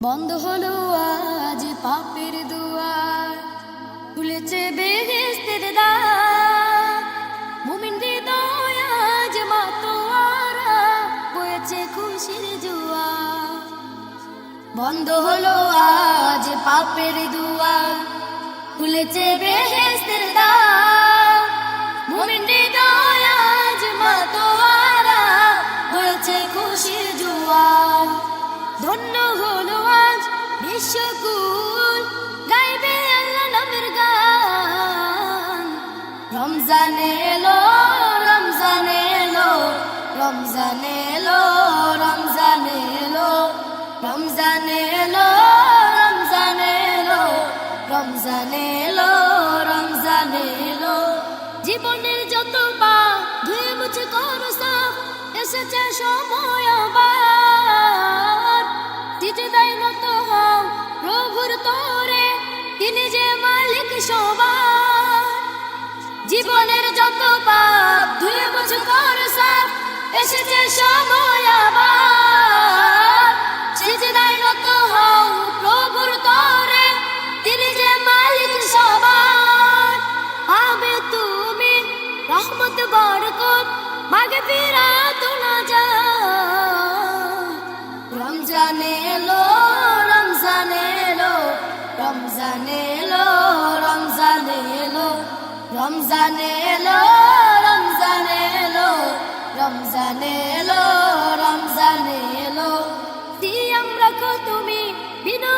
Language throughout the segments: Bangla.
বন্ধ হলো আজ পাপের দুয়ার। খুলেছে বেহেস্তের দ্বার। মুমিন হৃদয় আজ মাতোয়ারা, বয়েছে খুশির জুয়া বন্ধ হলো আজ পাপের দুয়ার। খুলেছে বেহেস্তের বিশ্বকুল গাইবে আল্লাহ নামের গান। রমজান এলো রমজান এলো রমজান এলো রমজান এলো রমজান এলো রমজান এলো রমজান এলো রমজান এলো। জীবনের যত পা ধুয়ে মুছে করো সাফ এসেছে সময় আবার। দিতে দেয় হও প্রভুর তোরে তিনি যে মালিক সবার। জীবনের যত পাপ রমজান এলো রমজান এলো রমজান এলো রমজান এলো। সিয়াম রাখো তুমি বিনা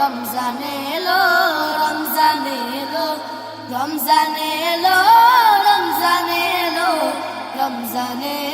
রমজান এলো রমজান এলো রমজান এলো রমজান এলো রমজান এলো।